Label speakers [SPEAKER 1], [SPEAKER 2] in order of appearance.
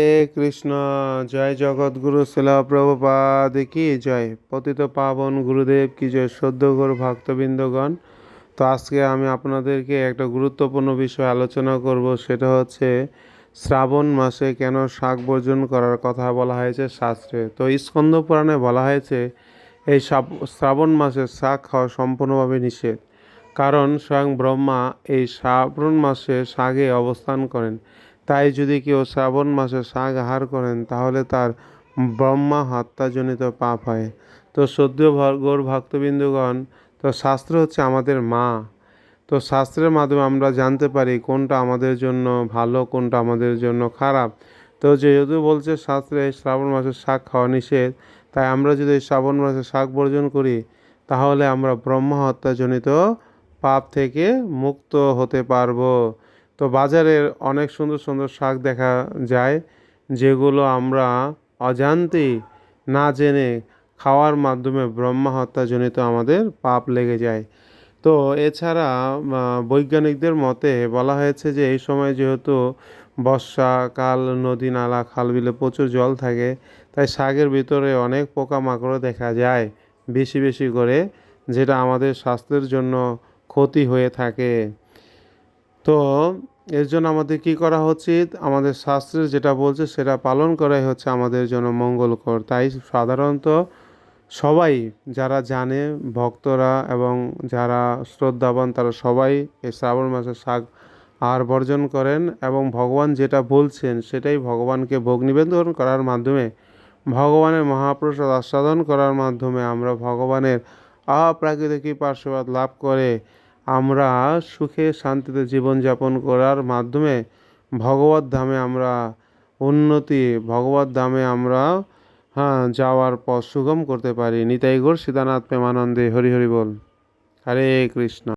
[SPEAKER 1] হে কৃষ্ণ। জয় জগৎগুরু শিলা প্রভুপাদ কি জয়। পতিত পাবন গুরুদেব কি জয়? সদ্য গুরু ভক্তবৃন্দগণ, তো আজকে আমি আপনাদেরকে একটা গুরুত্বপূর্ণ বিষয় আলোচনা করব, সেটা হচ্ছে শ্রাবণ মাসে কেন শাক বর্জন করার কথা বলা হয়েছে শাস্ত্রে। তো স্কন্দ পুরাণে বলা হয়েছে, এই শ্রাবণ মাসে শাক খাওয়া সম্পূর্ণভাবে নিষেধ। কারণ স্বয়ং ব্রহ্মা এই শ্রাবণ মাসে শাগে অবস্থান করেন। তাই যদি কেউ শ্রাবণ মাসে শাক আহার করেন, তাহলে তার ব্রহ্মা হত্যাজনিত পাপ হয়। তো সদ্য গৌর ভক্তবিন্দুগণ, তো শাস্ত্র হচ্ছে আমাদের মা। তো শাস্ত্রের মাধ্যমে আমরা জানতে পারি কোনটা আমাদের জন্য ভালো, কোনটা আমাদের জন্য খারাপ। তো যেহেতু বলছে শাস্ত্রে শ্রাবণ মাসে শাক খাওয়া নিষেধ, তাই আমরা যদি শ্রাবণ মাসে শাক বর্জন করি, তাহলে আমরা ব্রহ্ম হত্যাজনিত পাপ থেকে মুক্ত হতে পারব। তো বাজারের অনেক সুন্দর সুন্দর শাক দেখা যায়, যেগুলো আমরা অজান্তেই না জেনে খাওয়ার মাধ্যমে ব্রহ্মা হত্যাজনিত আমাদের পাপ লেগে যায়। তো এছাড়া বৈজ্ঞানিকদের মতে বলা হয়েছে যে এই সময় যেহেতু বর্ষাকাল নদী নালা খাল বিলে প্রচুর জল থাকে, তাই শাকের ভিতরে অনেক পোকামাকড়ও দেখা যায় বেশি বেশি করে, যেটা আমাদের স্বাস্থ্যের জন্য ক্ষতি হয়ে থাকে। তো এর জন্য আমাদের কি করা উচিত? আমাদের শাস্ত্রের যেটা বলছে, সেটা পালন করাই হচ্ছে আমাদের জন্য মঙ্গলকর। তাই সাধারণত সবাই যারা জানে, ভক্তরা এবং যারা শ্রদ্ধাবান, তারা সবাই এই শ্রাবণ মাসে শাক আর বর্জন করেন এবং ভগবান যেটা বলছেন, সেটাই ভগবানকে ভোগ নিবেদন করার মাধ্যমে, ভগবানের মহাপ্রসাদ আস্বাদন করার মাধ্যমে আমরা ভগবানের অপ্রাকৃতিক পার্শ্ববাদ লাভ করে আমরা সুখে শান্তিতে জীবনযাপন করার মাধ্যমে ভগবত ধামে আমরা উন্নতি, ভগবত ধামে আমরা হ্যাঁ যাওয়ার পথ সুগম করতে পারি। নিতাই গৌর সীতানাথ প্রেমানন্দে। হরি হরি বল। হরে কৃষ্ণ।